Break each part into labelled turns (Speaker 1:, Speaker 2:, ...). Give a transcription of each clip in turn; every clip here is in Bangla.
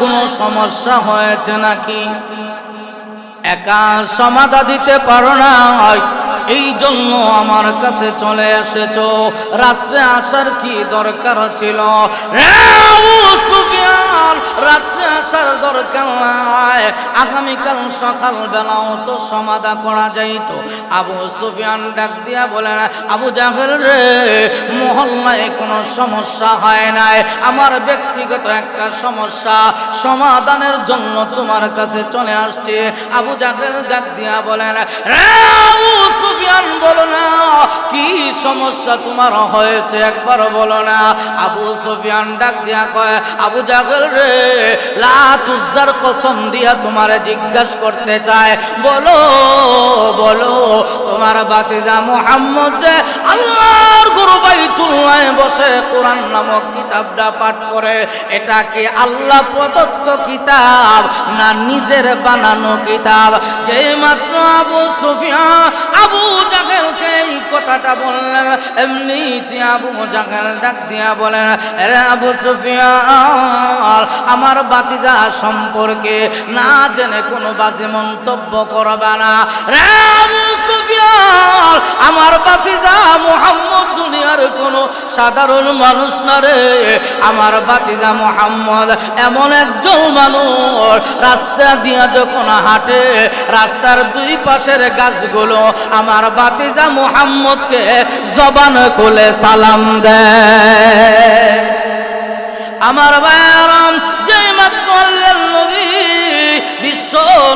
Speaker 1: কোনো সমস্যা হয়েছে নাকি? একা সমাধা দিতে পারো না এই জন্য আমার কাছে চলে এসেছ। রাত্রে আসার কি দরকার ছিল? রাত্রে আসার দরকার নাই। আগামীকাল সকাল বেলাও তো সমাধা করা যাইতো। আবু সুফিয়ান ডাক দিয়া বলে, আবু জাহেল রে, মহল্লায় কোনো সমস্যা হয় নাই। আমার ব্যক্তিগত একটা সমস্যা, সমাধানের জন্য তোমার কাছে চলে আসছে। আবু জাহেল ডাক দিয়া বলেন আবু সুফিয়ান, বলো না, কি সমস্যা তোমার হয়েছে? একবার বলো না। আবু সুফিয়ান ডাক দিয়া কয়, আবু জাহেল রে লা তুজার কসম দিয়া তোমার জিজ্ঞাসা করতে চায়, বলো বলো, তোমার বাতিজা মোহাম্মদ আল্লাহর গুরু বাইতুল্লাহ বসে কোরআন নামক কিতাবটা পাঠ করে, এটা কি আল্লাহ প্রদত্ত কিতাব না নিজের বানানো কিতাব? যে মাত্র আবু সুফিয়া আবু জাহেলকে এই কথাটা বললেন, এমনিতে আবু জাহেল ডাক দিয়া বলেন আবু সুফিয়া আমার বাতিজা সম্পর্কে না জেনে কোনো বাজে মন্তব্য করবে না। আমার বাতিজা মোহাম্মদ দুনিয়ার কোনো সাধারণ মানুষ না রে। আমার বাতিজা মোহাম্মদ এমন একজন মানুষ, রাস্তা দিয়া যখন হাঁটে, রাস্তার দুই পাশের গাছগুলো আমার বাতিজা মোহাম্মদকে জবান খুলে সালাম দেয়। আমার বায়ারাম নবী, বিশ্ব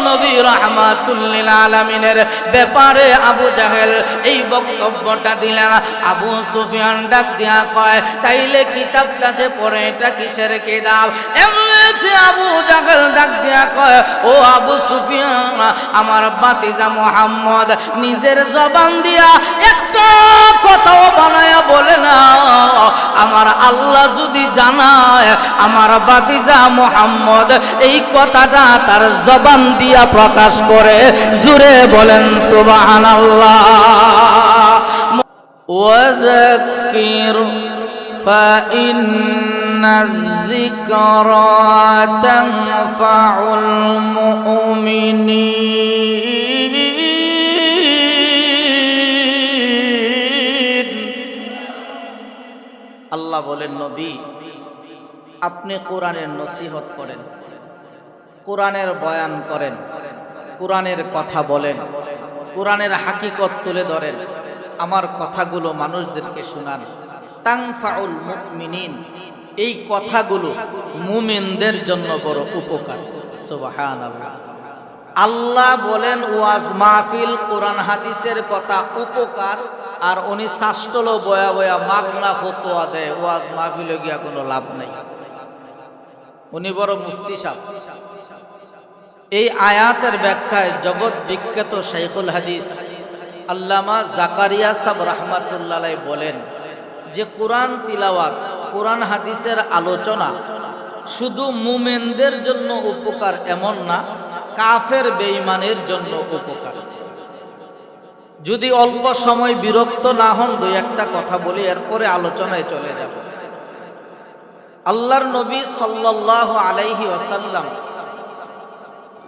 Speaker 1: নবী রহমাতুল্লিল আলমিনের ব্যাপারে আবু জাহেল এই বক্তব্যটা দিলেন। আবু সুফিয়ান ডাক দিয়া কয়, তাইলে কিতাবটা যে পড়ে এটা কিসের কিতাব? এমনিতে আবু জাহেল ডাক দিয়া কয় ও আবু সুফিয়ান আমার বাতিজা মোহাম্মদ নিজের জবান দিয়া একটা কথাও বানায়া বলে না আমার আল্লাহ যদি জানায় আমার বাতিজা মোহাম্মদ এই কথাটা তার জবান দিয়া প্রকাশ করে জুড়ে বলেন সুবাহান وذكر فإن الذكرى تنفع المؤمنين আল্লাহ বলেন নবী আপনি কোরআনের নসিহত করেন কোরআনের বয়ান করেন কোরআনের কথা বলেন কোরআনের হাকিকত তুলে ধরেন আমার কথাগুলো মানুষদেরকে শোনান তাংফাউল মুমিনিন এই কথাগুলো মুমিনদের জন্য বড় উপকার। আল্লাহ বলেন, ওয়াজ মাহফিল, কোরআন হাদিসের কথা উপকার। আর উনি শাস্তল বয়া বয়া মাগনা ফতোয়া দেয়, ওয়াজ মাহফিলে গিয়া কোনো লাভ নাই। উনি বড় মুফতি সাহ এই আয়াতের ব্যাখ্যায় জগৎ বিখ্যাত শাইখুল হাদিস আল্লামা জাকারিয়া সাব রহমাতুল্লাহ বলেন যে, কোরআন তিলাওয়াত কোরআন হাদিসের আলোচনা শুধু মুমেনদের জন্য উপকার এমন না, কাফের বেঈমানের জন্য উপকার। যদি অল্প সময় বিরক্ত না হন, দুই একটা কথা বলি, এরপরে আলোচনায় চলে যাব। আল্লাহর নবী সাল্লাহ আলাইহি ওসাল্লাম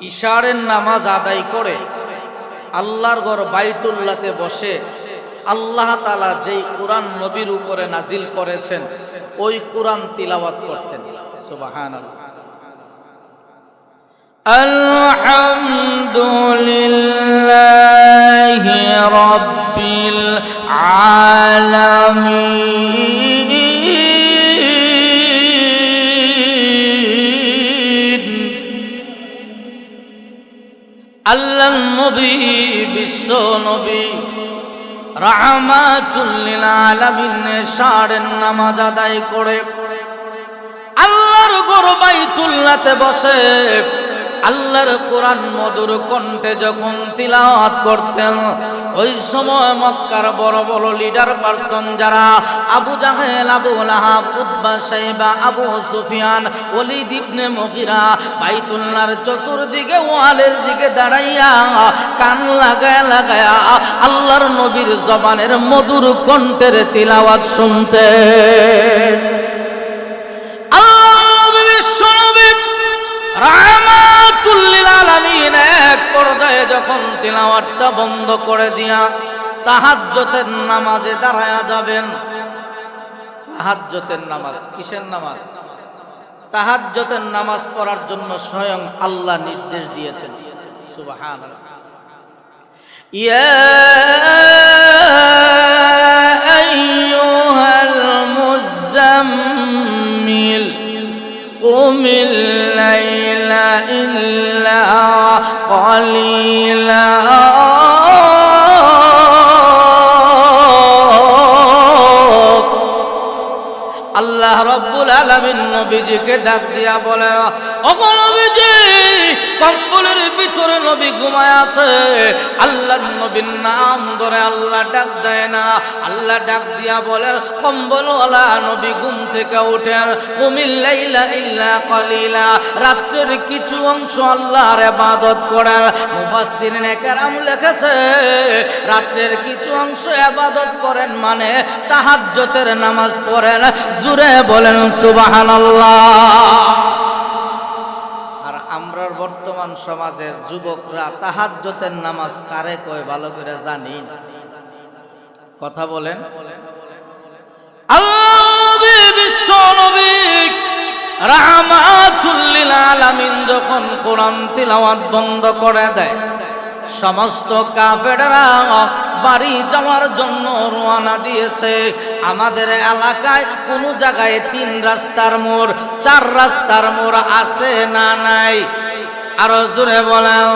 Speaker 1: ইশারের নামাজ আদায় করে আল্লাহর ঘর বাইতুল্লাতে বসে আল্লাহ তালা যেই কোরআন নবীর উপরে নাজিল করেছেন, ওই কোরআন তিলাওয়াত করতেন। সুবাহান আলহামদুলিল্লাহ রব্বিল আলামিন। আল্লাহ নবী, বিশ্ব নবী আল্লাহর গরু বাইতুল্লাতে বসে। আল্লাহর কোরআন মধুর কণ্ঠে যখন তিলাওয়াত করতেন, ওই সময় মক্কার বড় বড় লিডার পারসন যারা আবু জাহেল, আবু লাহাব উদ্বা সাইবা, আবু সুফিয়ান, ওলিদ ইবনে মুগিরা বাইতুল্লাহর চতুর্দিকে, ওয়ালের দিকে দাঁড়াইয়া কান লাগায় লাগায়া আল্লাহর নবীর জবানের মধুর কণ্ঠের তিলাওয়াত শুনতে আল্লাহ নবী বিশ্বনবী যখন তিলাওয়াতটা বন্ধ করে দিয়া তাহাজ্জতের নামাজে দাঁড়ায়া যাবেন। তাহাজ্জতের নামাজ, কিসের নামাজ? তাহাজ্জতের নামাজ পড়ার জন্য স্বয়ং আল্লাহ নির্দেশ দিয়েছেন। সুবহান ইয়া আইয়ুহাল মুজাম্মিল قم الليل إلا قليلا আল্লাহ রব্বুল আলামিন নবীজিকে ডাক দিয়া বলে ওগো নবীজি কম্বলের ভিতরে নবী ঘুমায় আছে। আল্লাহর নবীর নাম ধরে আল্লাহ ডাক দেয় না। আল্লাহ ডাক দিয়া বলে, কম্বলওয়ালা নবী ঘুম থেকে উঠেন কুমিল্লাইলা ইল্লা কলিলা। রাত্রের কিছু অংশ আল্লাহর ইবাদত করেন। মুফাসসিরিন কেরাম লিখেছে, রাত্রের কিছু অংশ ইবাদত করেন মানে তাহাজ্জুদের নামাজ পড়েন। জুরে বলেন, সুবহানাল্লাহ। আর আমরার বর্তমান সমাজের যুবকরা তাহাজ্জতের নামাজ কারে কয়, ভালো করে জানি। কথা বলেন। রাহমাতুল্লিল আলামিন যখন কোরআন তিলাওয়াত বন্ধ করে দেয়, সমস্ত কাফেররা বাড়ি যাওয়ার জন্য রওনা দিয়েছে। আমাদের এলাকায় কোনো জায়গায় তিন রাস্তার মোড়, চার রাস্তার মোড় আছে না নাই? আরও জোরে বলেন।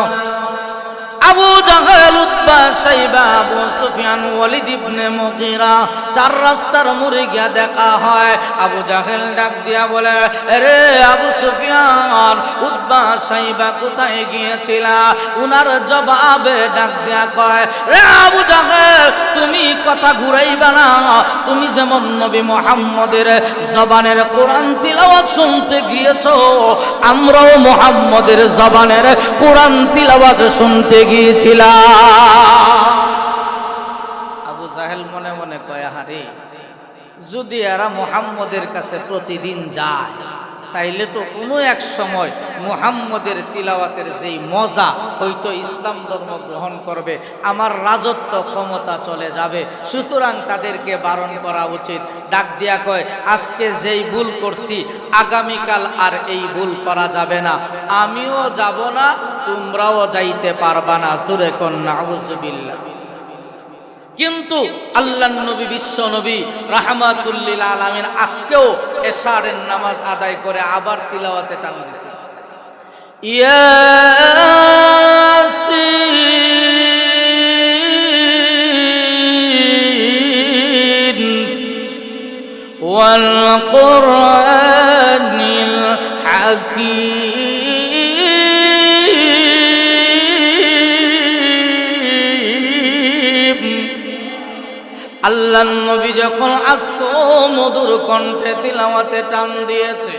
Speaker 1: আবু জাহেল, উতবা, সাইবা, আবু সুফিয়ান, ওয়ালিদ ইবনে মুগিরা চার রাস্তার মুড়ে গিয়া দেখা হয়। আবু জাহেল ডাক দিয়া বলে রে আবু সুফিয়ান, উতবা, সাইবা কোথায় গিয়েছিলা? উনার জবাবে ডাক দিয়া কয় রে আবু জাহেল, তুমি কথা ঘুরাইবা না। তুমি যেমন নবী মোহাম্মদের জবানের কোরআন তিলাওয়াত শুনতে গিয়েছো, আমরাও মোহাম্মদের জবানের কোরআন তিলাওয়াত শুনতে গিয়েছিলাম। আবু মনে মনে কয় যদি এরা মোহাম্মদের কাছে প্রতিদিন যায় তাইলে তো কোনো এক সময় মুহাম্মদের তিলাওয়াতের যেই মজা হয়তো ইসলাম ধর্ম গ্রহণ করবে, আমার রাজত্ব ক্ষমতা চলে যাবে, সুতরাং তাদেরকে বারণ করা উচিত। ডাক দিয়া কয়, আজকে যেই ভুল করছি, আগামীকাল আর এই ভুল করা যাবে না। আমিও যাব না, তোমরাও যাইতে পারবা না। সুরে কন্যা আউজুবিল্লাহ কিন্তু আল্লাহ নবী বিশ্ব নবী রাহমাতুল্লিল আলামিন আজকেও এশারের নামাজ আদায় করে আবার তিলাওয়াতে টান দিছে ইয়াসিন والقرآن الحكيم আল্লাহ নবী যখন আজকে মধুর কণ্ঠে তিলাওয়াতে টান দিয়েছে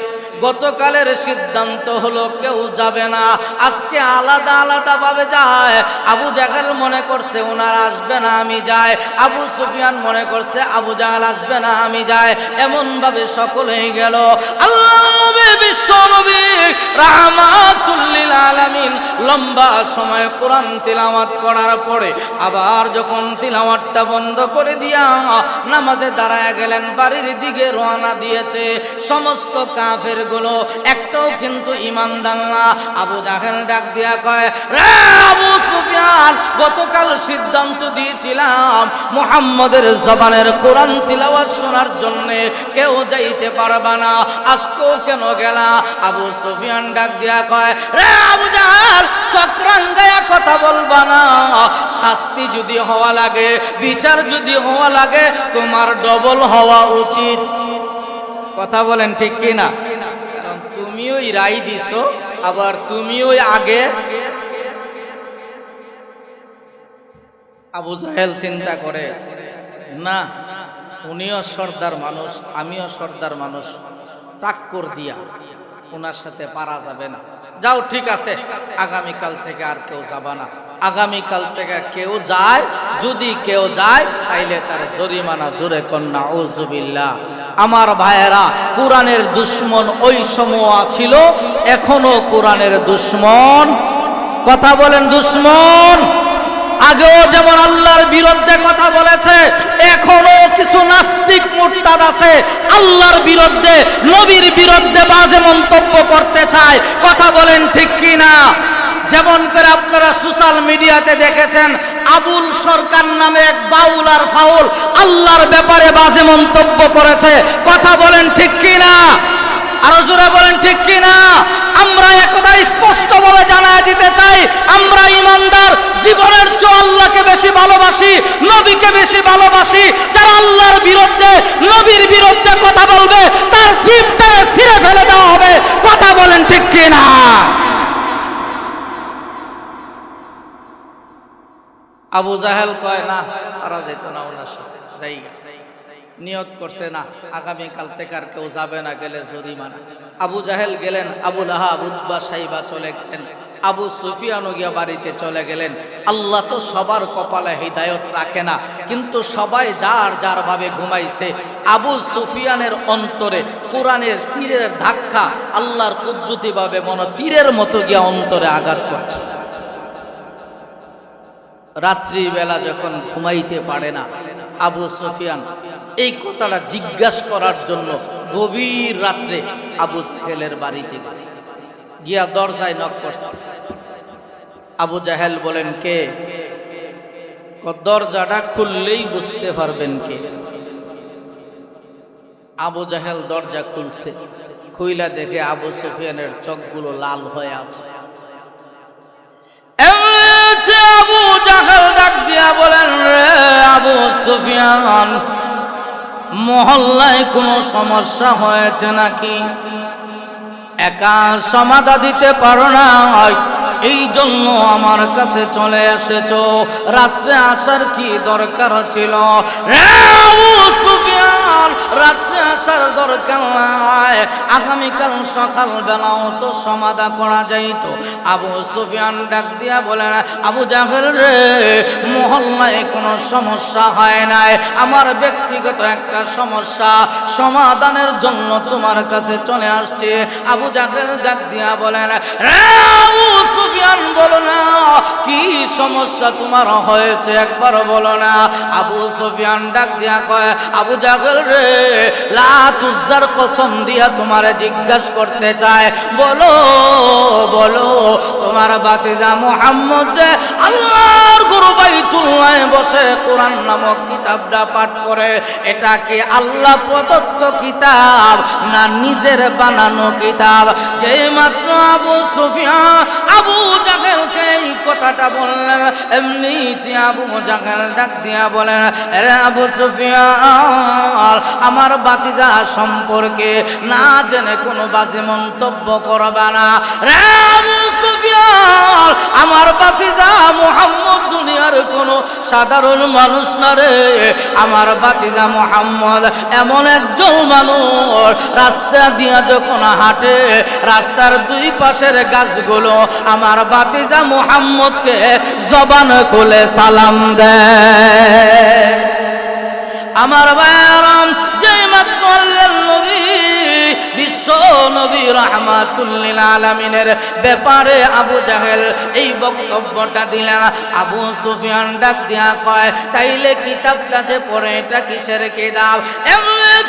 Speaker 1: গতকালের সিদ্ধান্ত হলো কেউ যাবে না। আজকে আলাদা আলাদা ভাবে যায়। আবু জাহেল মনে করছে ওনার আসবে না, আমি যাই। আবু সুফিয়ান মনে করছে আবু জাহেল আসবে না, আমি যাই। এমন ভাবে সকলেই গেল। লম্বা সময় কোরআন তিলাওয়াত করার পরে আবার যখন তিলাওয়াতটা বন্ধ করে দিয়া নামাজে দাঁড়ায় গেলেন, বাড়ির দিকে রওনা দিয়েছে। সমস্ত কাফের গুলো, একটাও কিন্তু ইমানদার না। আবু জাহেল ডাক দিয়া কয়, রে আবু সুফিয়ান, গতকাল সিদ্ধান্ত দিয়েছিলাম মুহাম্মদের জবানের কোরআন তিলাওয়াত শোনার জন্য কেউ যাইতে পারবা না। আজকেও কেন গেলা? আবু সুফিয়ান ডাক দিয়া কয়, রে আবু জাহাল চক্রাঙ্গায়া কথা বলবা না। শাস্তি যদি হওয়া লাগে, বিচার যদি হওয়া লাগে, তোমার ডবল হওয়া উচিত। কথা বলেন ঠিক কি না কারণ তুমিও রায় দিছো, আবার তুমিও আগে। আবু জাহেল চিন্তা করে, না, উনিও সর্দার মানুষ, আমিও সর্দার মানুষ। টাক্কর দিয়া ওনার সাথে পারা যাবে না। যাও, ঠিক আছে, আগামীকাল থেকে আর কেউ যাবা না। আগামীকাল থেকে কেউ যায়, যদি কেউ যায়, তাইলে তার জরিমানা জোরে কন্যা ওজুবিল্লাহ আমার ভাইয়েরা, কোরআনের দুশ্মন ওই সময় ছিল, এখনও কোরআনের দুশ্মন। কথা বলেন, দুশ্মন। আগেও যেমন আল্লাহর বিরুদ্ধে কথা বলেছে, এখনও কিছু নাস্তিক মুরতাদ আছে, আল্লাহর বিরুদ্ধে, নবীর বিরুদ্ধে বাজে মন্তব্য করতে চায়। কথা বলেন ঠিক কি না যেমন করে আপনারা সোশ্যাল মিডিয়াতে দেখেছেন, আবুল সরকার নামে এক বাউল আর ফাউল আল্লাহর ব্যাপারে বাজে মন্তব্য করেছে। কথা বলেন ঠিক কি না আরও জোরে বলেন ঠিক কি না আমরা একথা স্পষ্ট ভাবে জানায় দিতে চাই, আমরা ইমানদার, জীবনের চেয়ে আল্লাহকে বেশি ভালোবাসি, নবীকে বেশি ভালোবাসি, যারা আল্লাহর বিরুদ্ধে, নবীর বিরুদ্ধে কথা বলবে, তার জিভটা ছিঁড়ে ফেলে দেওয়া হবে। কথা বলেন ঠিক কি আবু জাহেল কয়, না, পারা যেত না ওনার সাথে, জায়গা। নিয়ত করছে, না, আগামীকাল থেকে আর কেউ যাবে না, গেলে জরিমানা। আবু জাহেল গেলেন, আবু লাহাব উদ্বা সাইবা চলে গেলেন, আবু সুফিয়ানও গিয়া বাড়িতে চলে গেলেন। আল্লাহ তো সবার কপালে হৃদায়ত রাখে না, কিন্তু সবাই যার যার ভাবে ঘুমাইছে, আবু সুফিয়ানের অন্তরে কোরআনের তীরের ধাক্কা আল্লাহর কুদরতি ভাবে মন তীরের মতো গিয়া অন্তরে আঘাত করছে। রাত্রিবেলা যখন ঘুমাইতে পারে না, আবু সুফিয়ান এই কথাটা জিজ্ঞাসা করার জন্য গভীর রাত্রে আবু জাহেলের বাড়িতে গেছে। গিয়া দরজায় নক করছে। আবু জাহেল বলেন, কে? দরজাটা খুললেই বুঝতে পারবেন কে। আবু জাহেল দরজা খুলছে। খুইলা দেখে আবু সুফিয়ানের চোখগুলো লাল হয়ে আছে। এমনিতে আবু ডাক দিয়া বলেন, রে আবু সুফিয়ান, মহল্লায় কোনো সমস্যা হয়েছে নাকি? একা সমাধা দিতে পারো না এই জন্য আমার কাছে চলে এসেছ। রাত্রে আসার কি দরকার ছিল? রে আবু সুফিয়ান রাত্রে আসার দরকার নাই। আগামীকাল সকাল বেলাও তো সমাধা করা যাইত। আবু সুফিয়ান ডাক দিয়া বলেন আবু জাহেল রে, মহল্লায় কোনো সমস্যা হয় নাই। আমার ব্যক্তিগত একটা সমস্যা, সমাধানের জন্য তোমার কাছে চলে আসছে। আবু জাহেল ডাক দিয়া বলেন আবু সুফিয়ান, বলো না, কি সমস্যা তোমার হয়েছে? একবার বলো না। আবু সুফিয়ান ডাক দিয়া কয়, আবু জাহেল রে লা তুজার কসম দিয়া তোমার জিজ্ঞাসা করতে চায়, বলো বলো, তোমার মুহাম্মদ যে আল্লাহর গুরু বাইতুল্লাহে বসে কোরআন নামক কিতাবটা পাঠ করে, এটা কি আল্লাহ প্রদত্ত কিতাব না নিজের বানানো কিতাব? যে মাত্র আবু সুফিয়ান আবু জাহেলকে এই কথাটা বললেন এমনি আবু জাহেল ডাক দিয়া বলেন আবু সুফিয়ান আমার বাতিজা সম্পর্কে না জেনে কোনো বাজে মন্তব্য করবে না। আমার বাতিজা মোহাম্মদ দুনিয়ার কোনো সাধারণ মানুষ না রে। আমার বাতিজা মোহাম্মদ এমন একজন মানুষ, রাস্তা দিয়া যখন হাঁটে, রাস্তার দুই পাশের গাছগুলো আমার বাতিজা মোহাম্মদকে জবান খুলে সালাম দেয়। আমার বায়ারাম যে মাত্র আল্লাহর নবী, বিশ্ব নবী রহমাতুল্লিল আলমিনের ব্যাপারে আবু জাহেল এই বক্তব্যটা দিলেন। আবু সুফিয়ান ডাক দিয়া কয়, তাইলে কিতাবটা যে পড়ে, এটা কিসের কিতাব?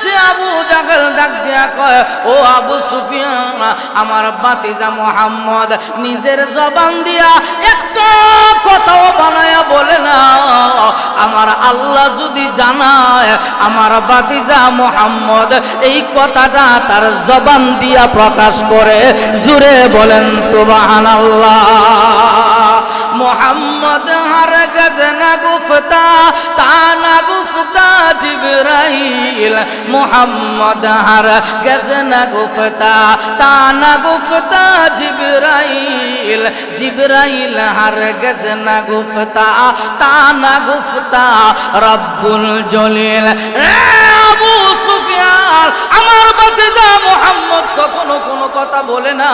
Speaker 1: এমনিতে আবু জাহেল ডাক দিয়া কয়, ও আবু সুফিয়ান, আমার বাতিজা মোহাম্মদ নিজের জবান দিয়া একটা কথাও বানায়া বলে না। আমার আল্লাহ যদি জানায়, আমার বাতিজা মোহাম্মদ এই কথাটা তার জবান দিয়া প্রকাশ করে, জুড়ে বলেন সুবাহান আল্লাহ মোহাম্মদ হার গজ না গুফতা, তা না গুফতা জিবরাইল। মোহাম্মদ হার গজ না গুফতা, তা না গুফতা জিবরাইল। জিবরাইল হার গজ না গুফতা, তা না গুফতা রব্বুল জলিল। আবু সুফিয়ান, আমার বাতিজা মোহাম্মদ কখনো বলে না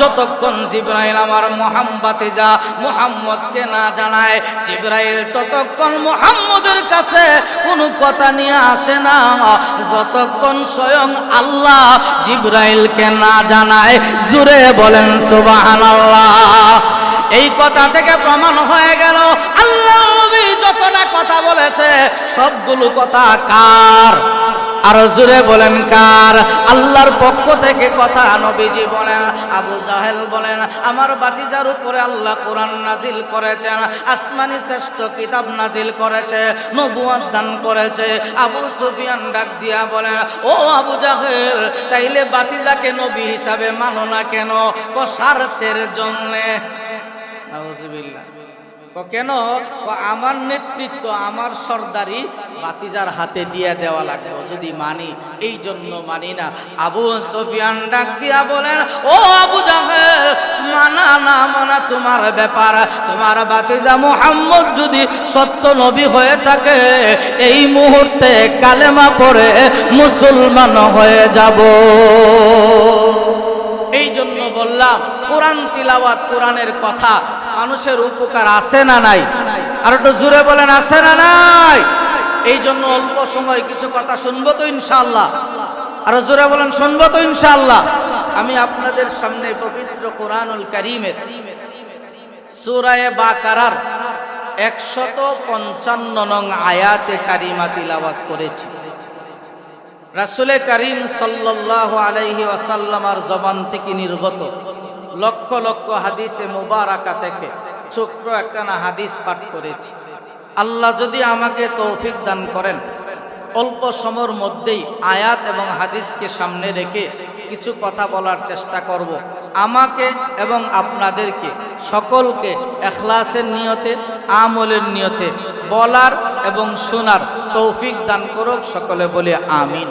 Speaker 1: যতক্ষণ জিব্রাইল আমার মোহাম্মতে যা, মোহাম্মদকে না জানায়, জিব্রাইল ততক্ষণ মোহাম্মদের কাছে কোনো কথা নিয়ে আসে না যতক্ষণ স্বয়ং আল্লাহ জিব্রাইলকে না জানায়, জুড়ে বলেন সুবাহান এই কথা থেকে প্রমাণ হয়ে গেল, আল্লাহ যতটা কথা বলেছে, সবগুলো কথা কার? আরও জুড়ে বলেন কার? আল্লাহর পক্ষ থেকে কথা নবীজি বলেন, আবু জাহেল বলেন, আমার বাতিজার উপরে আল্লাহ কোরআন নাজিল করেছেন, আসমানি শ্রেষ্ঠ কিতাব নাজিল করেছে নবুয়াদ দান করেছে, আবু সুফিয়ান ডাক দিয়া বলেন, ও আবু জাহেল, তাইলে বাতিজাকে নবী হিসাবে মানো না কেন? ও স্বার্থের জন্যে। নাউজুবিল্লাহ। ও কেন? আমার নেতৃত্ব, আমার সর্দারি বাতিজার হাতে দিয়ে দেওয়া লাগবে যদি মানি, এই জন্য মানি না। আবু সুফিয়ান ডাক দিয়া বলেন, ও আবু জাহেল, মানা না মানা তোমার ব্যাপার। তোমার বাতিজা মুহাম্মদ যদি সত্য নবী হয়ে থাকে, এই মুহূর্তে কালেমা পড়ে মুসলমান হয়ে যাব। এই জন্য বললাম, কোরআন তিলাওয়াত কোরআনের কথা মানুষের উপকার আছে না নাই? আর একটু জুড়ে বলেন, আছে না নাই? এই জন্য অল্প সময় কিছু কথা শুনব তো ইনশাল্লাহ আর জোরে বলেন, শুনব তো ইনশাল্লাহ আমি আপনাদের সামনে পবিত্র কোরআনুল করিমের সুরায়ে বাকারার একশত পঞ্চান্ন নং আয়াতে কারিমা তিলাওয়াত করেছি। রাসুলে করিম সাল্লাহ আলাইহি ওয়াসাল্লামার জবান থেকে নির্গত। লক্ষ লক্ষ হাদিসে মুবারাকা থেকে ছোট্ট একখানা হাদিস পাঠ করেছি। আল্লাহ যদি আমাকে তৌফিক দান করেন, অল্প সময়ের মধ্যেই আয়াত এবং হাদিসকে সামনে রেখে কিছু কথা বলার চেষ্টা করব। আমাকে এবং আপনাদেরকে, সকলকে এখলাসের নিয়তে, আমলের নিয়তে বলার এবং শোনার তৌফিক দান করুক সকলে বলে আমিন।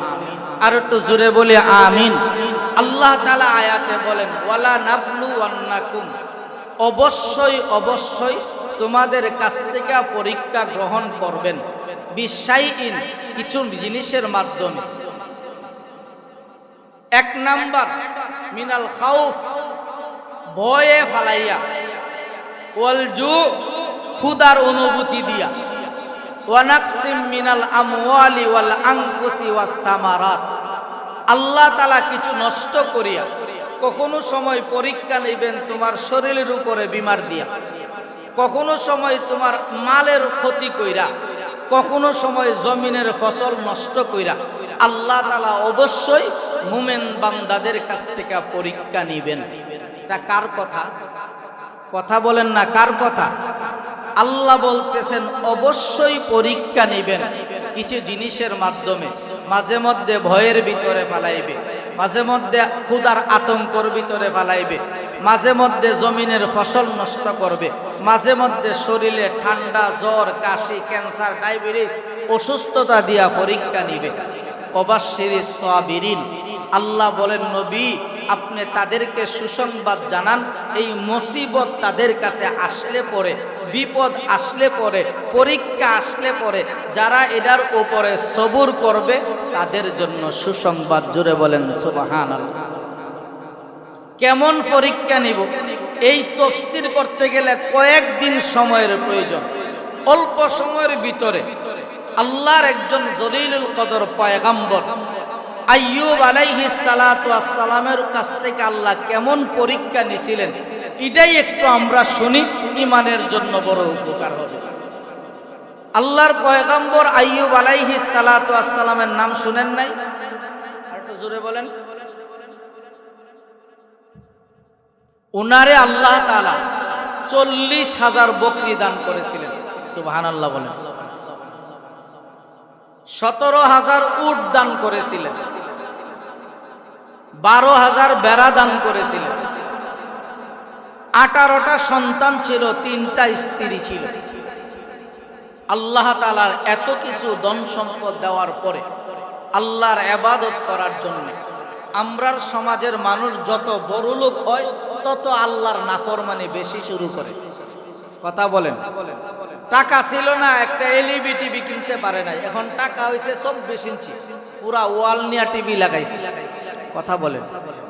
Speaker 1: আর একটু জুড়ে বলে আমিন। আল্লাহ তালা আয়াতে বলেন, ওয়ালা নাবলু আন্নাকুম। অবশ্যই অবশ্যই তোমাদের কাছ থেকে পরীক্ষা গ্রহণ করবেন। বিশ্বাইন কিছু জিনিসের মাধ্যমে। এক নাম্বার, মিনাল খাউফ, ভয়ে ফালাইয়া। ওয়াল জু খুদার অনুভূতি দিয়া। ওয়ানাকসিম মিনাল আমওয়ালি ওয়াল আনফুসি ওয়াস সামারাত। আল্লাহ তালা কিছু নষ্ট করিয়া, কখনো সময় পরীক্ষা নেবেন তোমার শরীরের উপরে বিমার দিয়া। কখনো সময় তোমার মালের ক্ষতি কইরা, কখনো সময় জমিনের ফসল নষ্ট কইরা, আল্লাহ তালা অবশ্যই মুমেন বান্দাদের কাছ থেকে পরীক্ষা নিবেন। এটা কার কথা? কথা বলেন না, কার কথা? আল্লাহ বলতেছেন, অবশ্যই পরীক্ষা নিবেন, কিছু জিনিসের মাধ্যমে। মাঝে মধ্যে ভয়ের ভিতরে ফালাইবে। মাঝে মধ্যে ক্ষুদার আতঙ্কর ভিতরে ফালাইবে। মাঝে মধ্যে জমিনের ফসল নষ্ট করবে। মাঝে মধ্যে শরীরে ঠান্ডা, জ্বর, কাশি, ক্যান্সার, ডায়াবেটিস, অসুস্থতা দিয়া পরীক্ষা নিবে। অবাশির সাবিরিন আল্লাহ বলেন, নবী, আপনি তাদেরকে সুসংবাদ জানান। এই মুসিবত তাদের কাছে আসলে পরে, বিপদ আসলে পরে, পরীক্ষা আসলে পরে। যারা এটার উপরে সবুর করবে, তাদের জন্য সুসংবাদ জুড়ে বলেন সুবাহান কেমন পরীক্ষা নিব? এই তফসির করতে গেলে কয়েকদিন সময়ের প্রয়োজন। অল্প সময়ের ভিতরে। আল্লাহর একজন জলিলুল কদর পয়গাম্বর আইয়ুব আলাইহি সালাতু আসসালামের কাছ থেকে আল্লাহ কেমন পরীক্ষা নিছিলেন, এটাই একটু আমরা শুনি ইমানের জন্য বড় উপকার হবে। আল্লাহর পয়গাম্বর আইয়ুব আলাইহি সালাতু আসসালামের নাম শুনেন নাই? জোরে বলেন। উনারে আল্লাহ তাআলা চল্লিশ হাজার বকরি দান করেছিলেন, সুবহানাল্লাহ বলেন। সতেরো হাজার উট দান করেছিলেন। বারো হাজার বেড়া দান করেছিলেন আঠারোটা সন্তান ছিল, তিনটা স্ত্রী ছিল। আল্লাহ তালার এত কিছু ধন সম্পদ দেওয়ার পরে আল্লাহর আবাদত করার জন্য আমরার সমাজের মানুষ যত বড় লোক হয়, তত আল্লাহর নাফরমানি বেশি শুরু করে। কথা বলেন। টাকা ছিল না, একটা এলইবি টিভি কিনতে পারে নাই। এখন টাকা হয়েছে চব্বিশ ইঞ্চি। পুরা ওয়াল নিয়া টিভি লাগাইছে লাগাইছে। কথা বলেন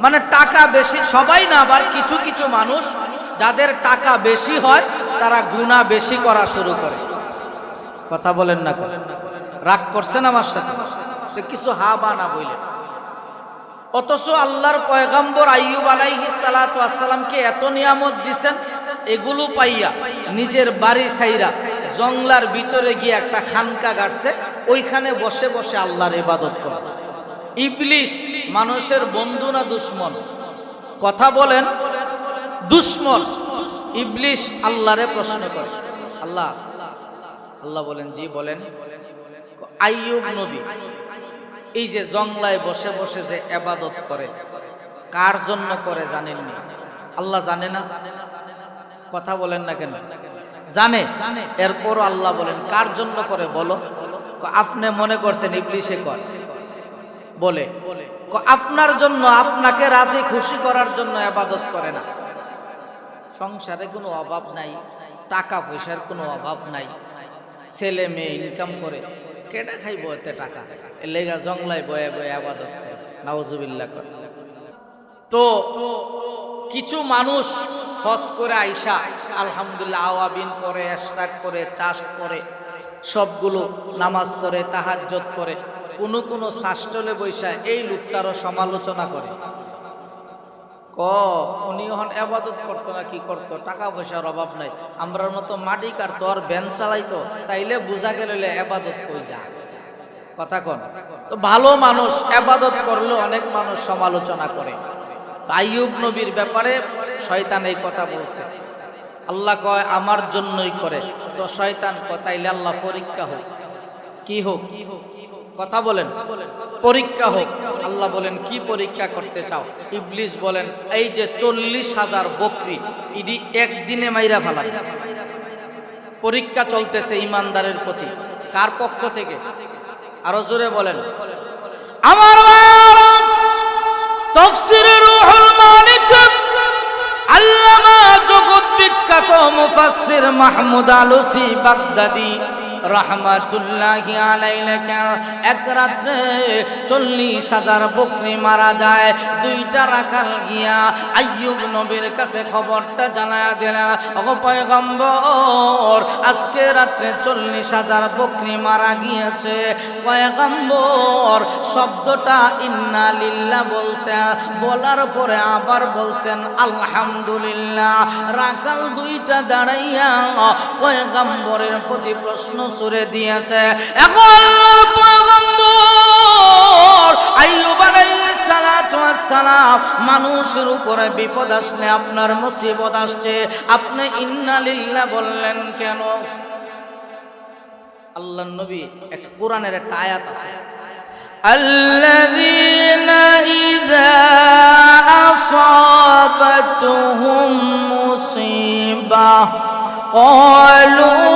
Speaker 1: মানে টাকা বেশি, সবাই না, আবার কিছু কিছু মানুষ যাদের টাকা বেশি হয়, তারা গুণা বেশি করা শুরু করে। কথা বলেন না রাগ করছেন আমার সাথে? কিছু হা বা না বইলেন অথচ আল্লাহর পয়গাম্বর আইয়ুব আলাইহি সালাতু আসসালামকে এত নিয়ামত দিছেন? এগুলো পাইয়া নিজের বাড়ি সাইরা জংলার ভিতরে গিয়ে একটা খানকা গাড়ছে, ওইখানে বসে বসে আল্লাহর ইবাদত করে। ইবলিশ মানুষের বন্ধু না দুশ্মন? কথা বলেন, দুশ্মন। ইবলিশ আল্লাহরে প্রশ্ন করে। আল্লাহ আল্লাহ বলেন, জি বলেন। আইয়ুব নবী, এই যে জংলায় বসে বসে যে এবাদত করে, কার জন্য করে জানেন না আল্লাহ জানে না? কথা বলেন না কেন? জানে। এরপরও আল্লাহ বলেন, কার জন্য করে বলো? আপনি মনে করছেন ইবলিশে কর। বলে আপনার জন্য আপনাকে রাজি খুশি করার জন্য আবাদত করে না। সংসারে কোনো অভাব নাই, টাকা পয়সার কোনো অভাব নাই। ছেলে মেয়ে ইনকাম করে কেটা খাইব এতে টাকা? লেগা জংলায় বয়ে বয়ে আবাদত করে নাওজুবিল্লাহ করে। তো, কিছু মানুষ হজ করে আইসা, আলহামদুলিল্লাহ, আওয়াবিন করে এশরাক করে, চাষ করে, সবগুলো নামাজ পড়ে তাহাজ্জত করে কোনো কোনো শাস্টলে বৈশা এই লোকটারও সমালোচনা করে। ক, উনি হন আবাদত করতো না, কি করতো? টাকা পয়সার অভাব নাই। আমরার মতো মাটি কাটতো, আর ব্যান চালাইতো, তাইলে বোঝা গেল আবাদত কই যা কথা কন। তো ভালো মানুষ আবাদত করলে অনেক মানুষ সমালোচনা করে। তাইয়ুব নবীর ব্যাপারে শয়তান এই কথা বলছে। আল্লাহ কয়, আমার জন্যই করে। তো শয়তান কয়, তাইলে আল্লাহ পরীক্ষা হোক। কি হোক? কথা বলেন, পরীক্ষা হোক, আল্লাহ বলেন, কি পরীক্ষা করতে চাও? ইবলিস বলেন, এই যে চল্লিশ হাজার বকরি, ইডি একদিনে মাইরা ফেলা পরীক্ষা চলতেছে ইমানদারের প্রতি। কার পক্ষ থেকে? আরও জোরে বলেন। আমার তফসিরে রুহুল মালিক, আল্লামা জগৎ বিখ্যাত মুফাসসির মাহমুদ আলুসি বাগদাদি রহমাতুল্লাহি আলাইহি এক রাত্রে চল্লিশ হাজার বকরি মারা যায়, দুইটা রাখাল গিয়া আইয়ুব নবীর কাছে খবরটা জানায়া দিলেন ও পয়গম্বর, আজকে রাত্রে চল্লিশ হাজার বকরি মারা গিয়েছে। পয়গম্বর, শব্দটা ইন্না লিল্লাহ বলছেন বলার পরে আবার বলছেন, আলহামদুলিল্লাহ। রাখাল দুইটা দাঁড়াইয়া পয়গম্বরের প্রতি প্রশ্ন সুরে দিয়েছে এখন আল্লাহর পয়গম্বর আইয়ুব আলাইহিস সালাতু ওয়াস সালাম মানুষের উপরে বিপদ আসলে আপনার মুসিবত আসছে আপনি ইন্না লিল্লাহ বললেন কেন আল্লাহ নবী একটা কোরআনের একটা আয়াত আছে الذين إذا أصابتهم مصيبة قالوا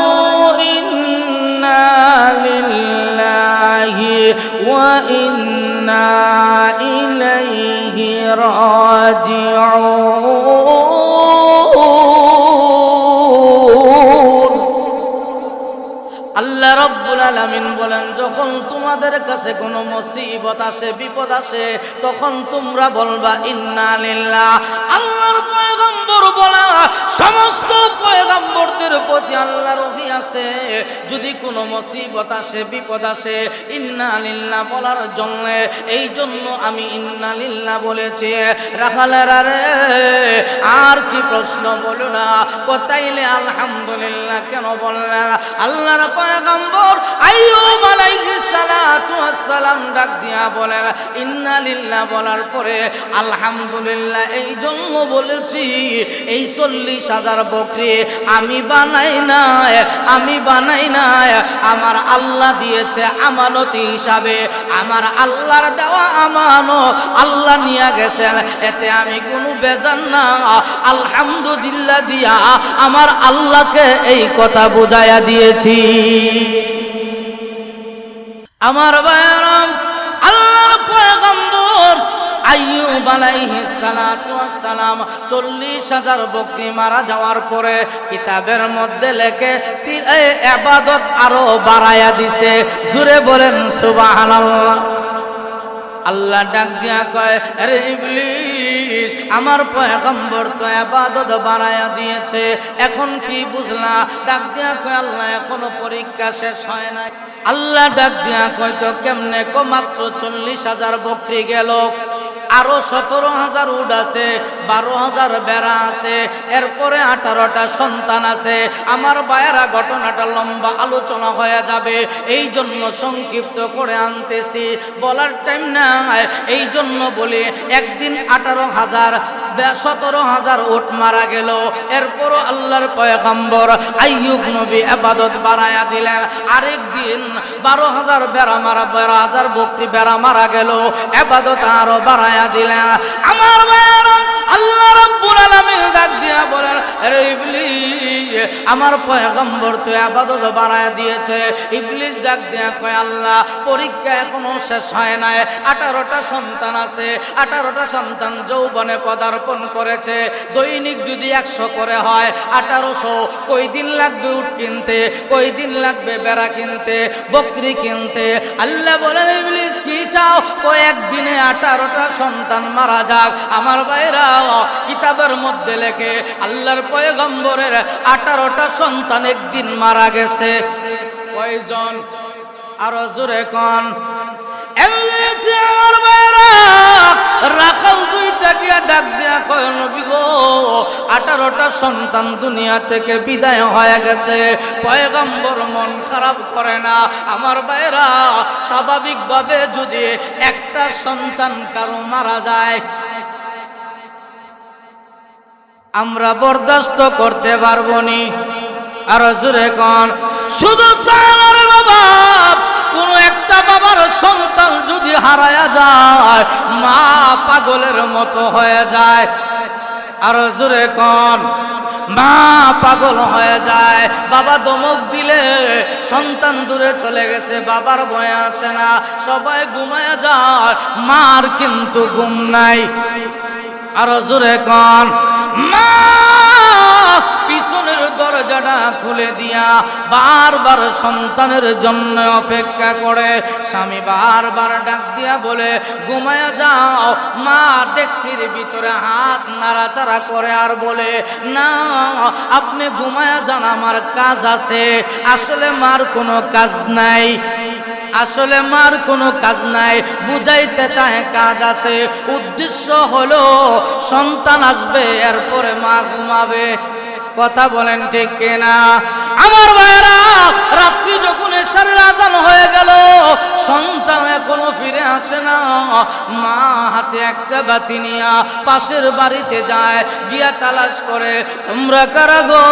Speaker 1: তোমাদের কাছে কোনো মুসিবত আসে বিপদ আসে তখন তোমরা বলবা ইন্না আল্লাহর পয়গম্বর বলা, সমস্ত পয়গম্বরদের প্রতি আল্লাহর রহি আছে। যদি কোনো মুসিবত আসে, বিপদ আসে বলার জন্য, এই জন্য আমি বলেছি। রাখালেরা রে, আর কি প্রশ্ন বলো না, কোথাইলে আলহামদুলিল্লাহ কেন আল্লাহর পয়গম্বর সালাতু ডাক দিয়া বলার পরে আলহামদুলিল্লাহ এই জন্য বলেছি, এই চল্লিশ হাজার বকরি আমি বানাই নাই, আমি বানাই নাই। আমার আল্লাহ দিয়েছে আমানতি হিসাবে, আমার আল্লাহর দেওয়া আমানো আল্লাহ নিয়ে গেছেন। এতে আমি কোনো বেজান না। আলহামদুলিল্লাহ দিয়া আমার আল্লাহকে এই কথা বুঝাইয়া দিয়েছি। আমার বায়ারাম আল্লাহর পয়গম্বর আইয়ুব আলাইহিস সালাতু সালাম চল্লিশ হাজার বকরি মারা যাওয়ার পরে কিতাবের মধ্যে লেখে, তি- এই ইবাদত আরও বাড়ায়া দিছে। জুরে বলেন, সুবহানাল্লাহ। আল্লাহ ডাক দিয়া কয়, আরে ইবলিস, আমার পয়গম্বর তো আবাদত বাড়ায়া দিয়েছে। এখন কি বুঝলা? ডাক দিয়া কয়, আল্লাহ, এখনও পরীক্ষা শেষ হয় নাই। আল্লাহ ডাক দিয়া কয়, তো কেমনে কো মাত্র চল্লিশ হাজার বকরি গেল? আরও সতেরো হাজার উড আছে। বারো হাজার বেড়া আছে, এরপরে আঠারোটা সন্তান আছে। আমার বায়েরা ঘটনাটা লম্বা আলোচনা হয়ে যাবে। এই জন্য সংক্ষিপ্ত করে আনতেছি। বলার টাইম না এই জন্য বলি, একদিন আঠারো হাজার সতেরো হাজার ওট মারা গেল। এরপরও আল্লাহর পয়গম্বর আইয়ুব নবী আবাদত বাড়ায়া দিলেন। আরেক দিন বারো হাজার বেড়া মারা, বারো হাজার বক্তি বেড়া মারা গেল। আবাদত আরও বাড়ায়া দিলেন। আমার ভাইয়েরা আল্লাহ রাব্বুল আলামিন ডাক দিয়া বলেন, আরে ইবলিস, আমার পয়গম্বর তো আবাদত বাড়ায়া দিয়েছে। ইবলিস ডাক দিয়া কয়, আল্লাহ, পরীক্ষা এখনও শেষ হয় নাই। আঠারোটা সন্তান আছে। আঠারোটা সন্তান যৌবনে পদার্পণ করেছে। দৈনিক যদি একশো করে হয়, আঠারোশো। কই দিন লাগবে উট কিনতে কই দিন লাগবে বেড়া কিনতে, বকরি কিনতে। আল্লাহ বলেন, ইবলিস, কি চাও? কয়েকদিনে আঠারোটা সন্তান মারা যাক। আমার কিতাবের মধ্যে লেখে, আল্লাহর পয়গম্বরের আঠারোটা সন্তান একদিন মারা গেছে। কয়জন? আরও জোরে কন। আঠারোটা সন্তান দুনিয়া থেকে বিদায় হয়ে গেছে। পয়গম্বর মন খারাপ করে না। আমার বাইরা স্বাভাবিকভাবে যদি একটা সন্তান কারও মারা যায় আমরা বরদাস্ত করতে পারব নি। আর জুরে কন, শুধু কোন একটা বাবার সন্তান যদি হারায়া যায়, মা পাগলের মতো হয়ে যায়। আর জুরে কন, মা পাগল হয়ে যায়, বাবা দমক দিলে সন্তান দূরে চলে গেছে, বাবার ভয়ে আসে না, সবাই ঘুমায় যায়, মার কিন্তু ঘুম নাই। আরও জোরে কন। পিছনের দরজাটা খুলে দিয়া বারবার সন্তানের জন্য অপেক্ষা করে। স্বামী বারবার ডাক দিয়া বলে, ঘুমায়া যাও। মা ডেক্সির ভিতরে হাত নাড়াচাড়া করে আর বলে, না, আপনি ঘুমায়া যান, আমার কাজ আছে। আসলে মার কোনো কাজ নাই। আসলে মার কোনো কাজ নাই, বুঝাইতে চায় কাজ আছে। উদ্দেশ্য হলো সন্তান আসবে, এরপরে মা ঘুমাবে। কথা বলেন ঠিক কিনা? আমার ভাইরা রাত্রি যখন এসারের আজান হয়ে গেল, সন্তান এখনও ফিরে আসে না। মা হাতে একটা বাতি নিয়া পাশের বাড়িতে যায়, গিয়া তালাশ করে, তোমরা কারা গো?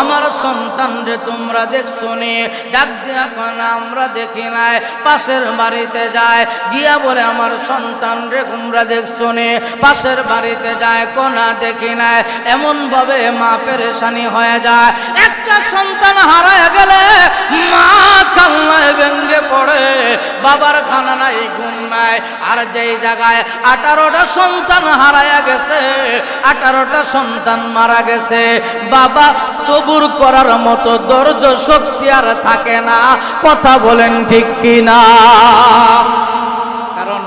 Speaker 1: আমার সন্তান রে তোমরা দেখছ নি? ডাক দিয়া আমরা দেখি নাই। পাশের বাড়িতে যায়, গিয়া বলে, আমার সন্তান রে তোমরা দেখছ নি? পাশের বাড়িতে যায়, কোনা দেখি নাই। এমন ভাবে মা পেরেশানি হয়ে যায়। একটা সন্তান হারায় গেলে মা কান্নায় ভেঙ্গে পড়ে, বাবার খানা নাই ঘুম নাই আর যেই জায়গায় আঠারোটা সন্তান হারায়া গেছে, আঠারোটা সন্তান মারা গেছে, বাবা সবুর করার মতো ধৈর্য শক্তি আর থাকে না। কথা বলেন ঠিক কিনা? কারণ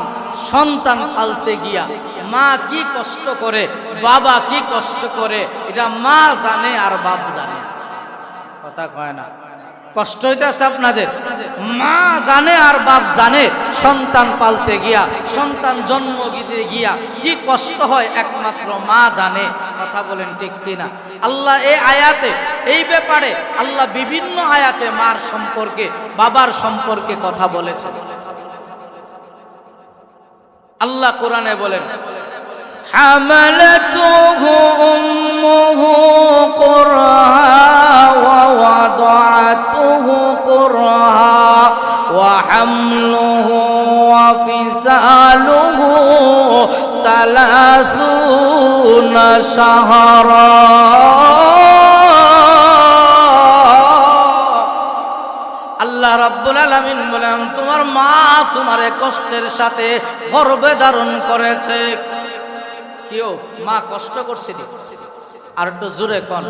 Speaker 1: সন্তান পালতে গিয়া মা কি কষ্ট করে, বাবা কি কষ্ট করে, এটা মা জানে আর বাপ জানে। কথা কয় না। কষ্ট হইতেছে আপনাদের। মা জানে আর বাপ জানে, সন্তান পালতে গিয়া, সন্তান জন্ম দিতে গিয়া কি কষ্ট হয় একমাত্র মা জানে। কথা বলেন ঠিক কিনা? আল্লাহ এই আয়াতে, এই ব্যাপারে আল্লাহ বিভিন্ন আয়াতে মার সম্পর্কে, বাবার সম্পর্কে কথা বলেছে আল্লাহ কোরআনে বলেন حملته أمه قرها ووضعته قرها وحمله وفصاله ثلاثون شهرا আল্লাহ রাব্বুল আলামিন বলেন তোমার মা তোমার এ কষ্টের সাথে গর্বে ধারণ করেছে কেউ মা কষ্ট করছে আর একটু জোরে কন।